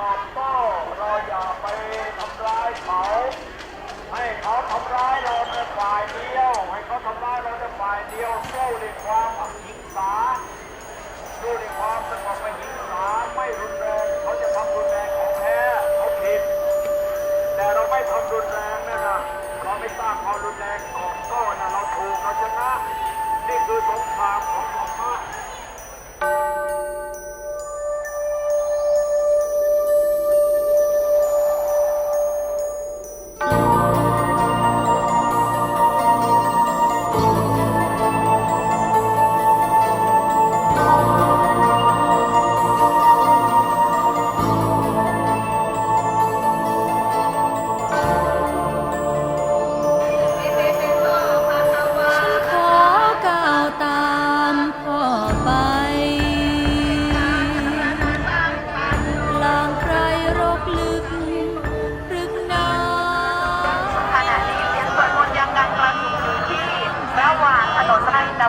ต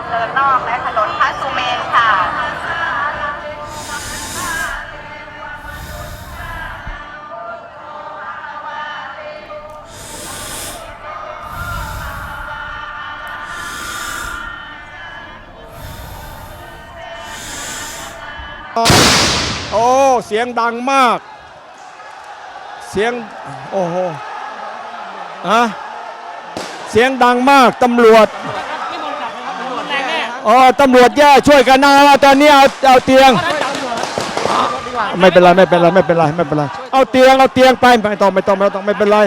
ำเนินนอกและถนนพระสุเมนค่ะโอ้เสียงดังมาก เสียง โอ้โหอะเสียงดังมากตำรวจ อ๋อตำรวจแย่ช่วยกันนะตอนนี้เอาเอาเตียง ไม่เป็นไรไม่เป็นไรไม่เป็นไรไม่เป็นไรเอาเตียงเอาเตียงไปไม่ต้องไม่ต้องไม่ต้องไม่เป็นไร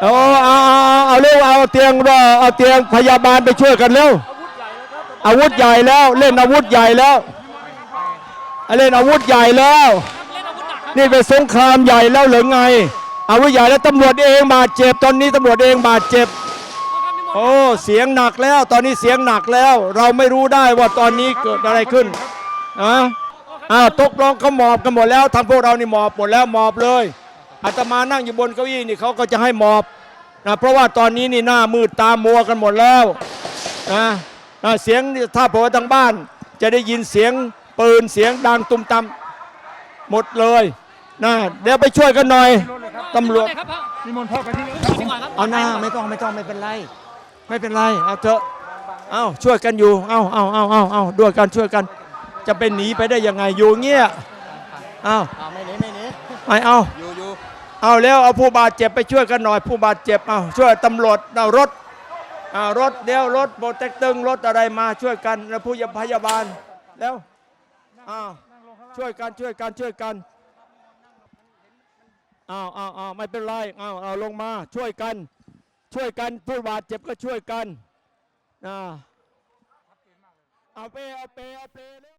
โอ้เอาเอาเอาเอาเร็วเอาเตียงรอเอาเตียงพยาบาลไปช่วยกันเร็วอาวุธใหญ่แล้วเล่นอาวุธใหญ่แล้วเล่นอาวุธใหญ่แล้ว นี่เป็นสงครามใหญ่แล้วหรือไงอาวุธใหญ่แล้วตำรวจเองบาดเจ็บตอนนี้ตำรวจเองบาดเจ็บ โอ้เสียงหนักแล้ว ตอนนี้เสียงหนักแล้ว เราไม่รู้ได้ว่าตอนนี้เกิดอะไรขึ้นอะอ้าตกลงเขาหมอบกันหมดแล้วทางพวกเรานี่หมอบหมดแล้วหมอบเลยอาตมานั่งอยู่บนเก้าอี้นี่เขาก็จะให้หมอบนะเพราะว่าตอนนี้นี่หน้ามืดตามัวกันหมดแล้วนะนะเสียงถ้าผื่อทางบ้าน จะได้ยินเสียงปืนเสียงดังตุ้มตำหมดเลยนะเดี๋ยวไปช่วยกันหน่อยตำรวจนิมนต์พ่อไปที่เอาหน้าไม่ต้องไม่ต้องไม่เป็นไร ไม่เป็นไรเอาเถอะเอาช่วยกันอยู่เอาเอาเอาเอาเอาด้วยกันช่วยกัน จะเป็นหนีไปได้ยังไงอยู่เงี้ยเอาไม่หนีไม่หนีไม่เอาอยู่อยู่เอาแล้วเอาผู้บาดเจ็บไปช่วยกันหน่อย ผู้บาดเจ็บเอาช่วยตำรวจเอารถเอารถเดี๋ยวรถโบเต็กตึงรถอะไรมาช่วยกันแล้วผู้พยาบาลแล้วเอาช่วยกันช่วยกันช่วยกันเอาเอาเอาไม่เป็นไรเอาเอาลงมาช่วยกัน ช่วยกันผู้บาดเจ็บก็ช่วยกันอ่าเอาเปเอาเปเอาเปเร็ว